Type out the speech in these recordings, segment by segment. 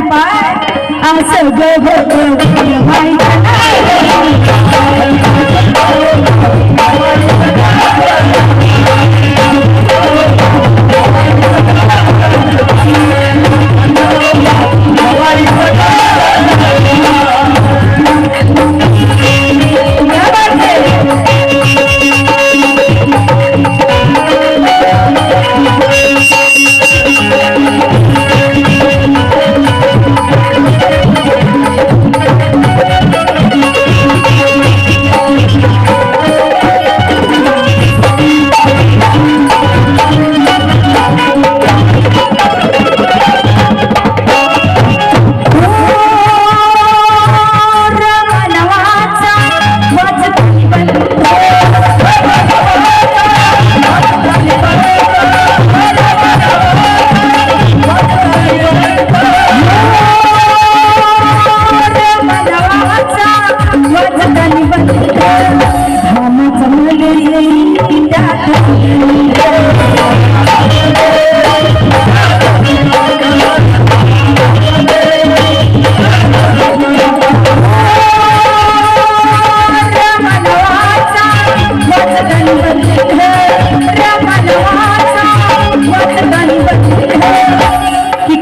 काय म्हणते पाय असं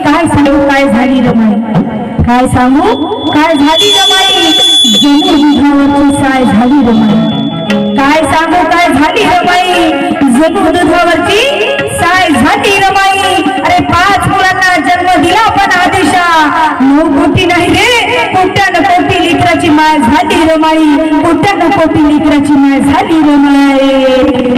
काय सांगू काय झाली रमाई? काय सांगू? काय झाली रमाई? जणू दुधावरची साय झाली रमाई. काय सांगू काय झाली रमाई? जणू दुधावरची साय झाली रमाई. अरे पाच मुलांना जन्म दिला पण आदेशा. नऊ कोटी नाही रे कुठ्या नको लेकराची माय झाली रमाई कोट्यानं कोटी लेकराची माय झाली रमाई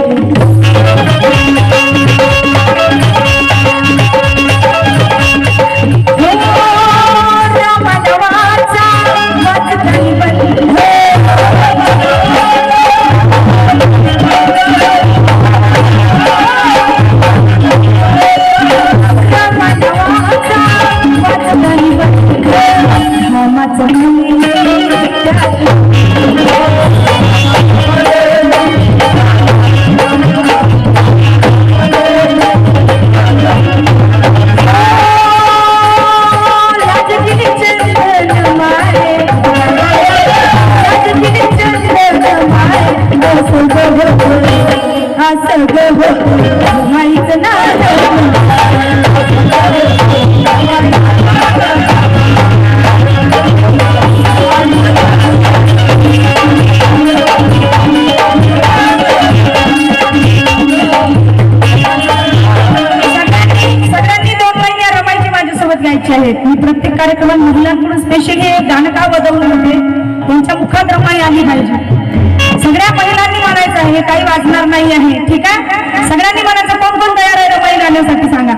स्पेशली गाणं का बदलून होते त्यांच्या मुखात रमाई आली पाहिजे. सगळ्या महिलांनी म्हणायचं आहे काही वाजणार नाही आहे. ठीक आहे? सगळ्यांनी म्हणायचं कोण कोण तयार आहे रमाई गाण्यासाठी सांगा.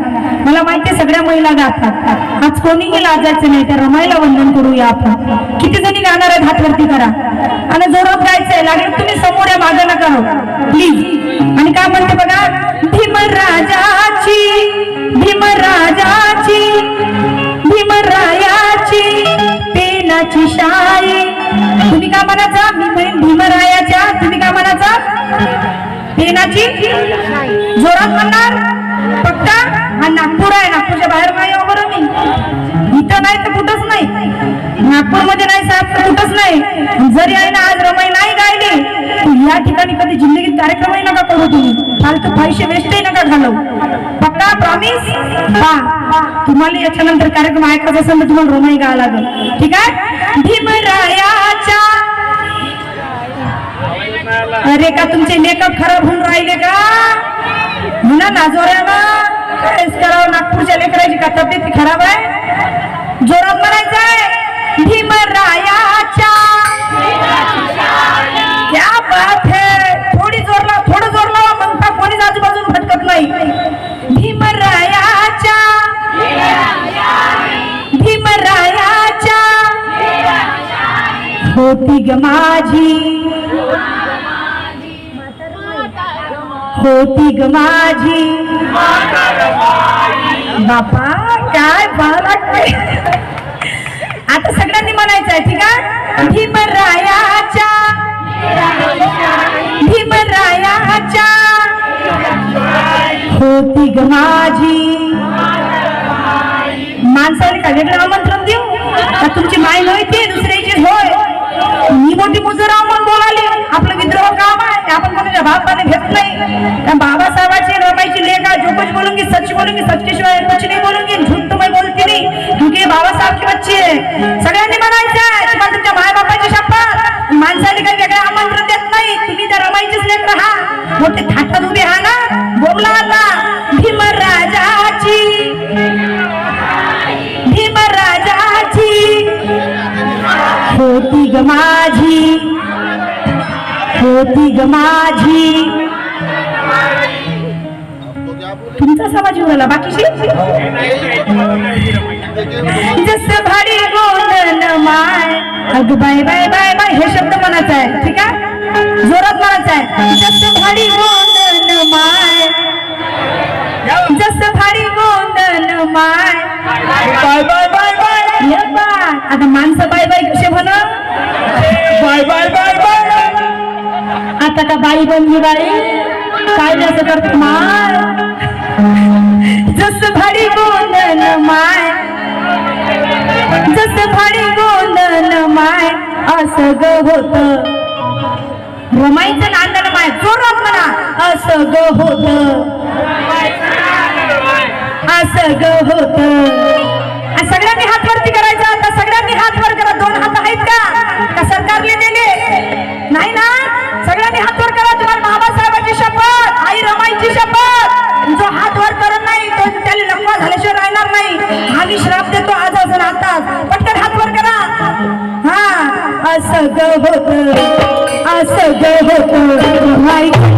मला माहिती सगळ्या महिला गातात आज कोणीही लाजायचं नाही तर रमाईला वंदन करूया आपण. किती जणी गाणार आहेत हातवरती करा. आणि जोरात गायचंय लागेल तुम्ही समोर या मागं नका हो. प्लीज आणि काय म्हणते बघा? भीमराजाची पेनाची शाई तुम्ही का म्हणायचा? मी म्हणेन भीमरायाच्या. तुम्ही का म्हणायचा? पेनाची जोरात म्हणणार? पक्का? हा नागपूर आहे नागपूरच्या बाहेर नाही हो बरं मी. इथं नाही तर कुठंच नाही. नागपूरमध्ये नाही साहेब तर कुठंच नाही. जरी आहे ना आज रमाई नाही गायली या ठिकाणी कधी जिंदगीत कार्यक्रमही नका करू तुम्ही. फालतू पैसे वेस्टही नका घालव. पक्का प्रॉमिस हा तुम्हाला याच्यानंतर कार्यक्रम ऐकायचा असेल तर तुम्हाला रमाई गावा लागेल. ठीक आहे? भीमरायाच्या अरे का तुमचे मेकअप खराब होऊन राहिले का? मुला नाजोऱ्याला पेरेंट्स करावं नागपूरच्या लेकराची का तब्येत खराब आहे? जोरात म्हणायचं आहे भीमरायाच्या. क्या बात है थोडी जोरला थोडं जोर लावा म्हणता कोणीच आजूबाजून भटकत नाही. भीमरायाच्या. भीमरायाच्या. होती ग माझी. होती ग माझी. बापा काय मला आता सगळ्यांनी म्हणायचं आहे ठीक आहे? भीमरायाच्या. भीमरायाच्या. होती ग माझी. माणसाला का वेगळं आमंत्रण देऊ? का तुमची माय नव्हती दुसऱ्याची होय? मी मोठी मुजराव म्हणून बोलाले आपलं विद्रोह काम आहे. आपण कोणाच्या भावाने घेत नाही. बाबासाहेबाची रमाईची लेखा जो कुछ बोलूंगी सच बोलूंगी सच के शिवाय कुछ नहीं बोलूंगी झूठ तो मैं. बोलती नहीं क्योंकि बाबासाहेब की बच्ची आहे. होती ग माझी. होती ग माझी. तुमचा समाज उडाला बाकीशी? जस भारी गोंधन माय. अग बाय बाय बाय बाय हे शब्द आता का बाई बनली बाई? काय नाही असं करत माय? जस भारी गोंदन माय. जस भारी गोंदन माय. असं ग होत. रमाईचं नांदन माय. जोरात म्हणा. असं ग होत. असं ग होत. नाही. आम्ही श्राप देतो आज असं आता पटकन हात वर करा. हा असं ग होत असं ग होत. माहिती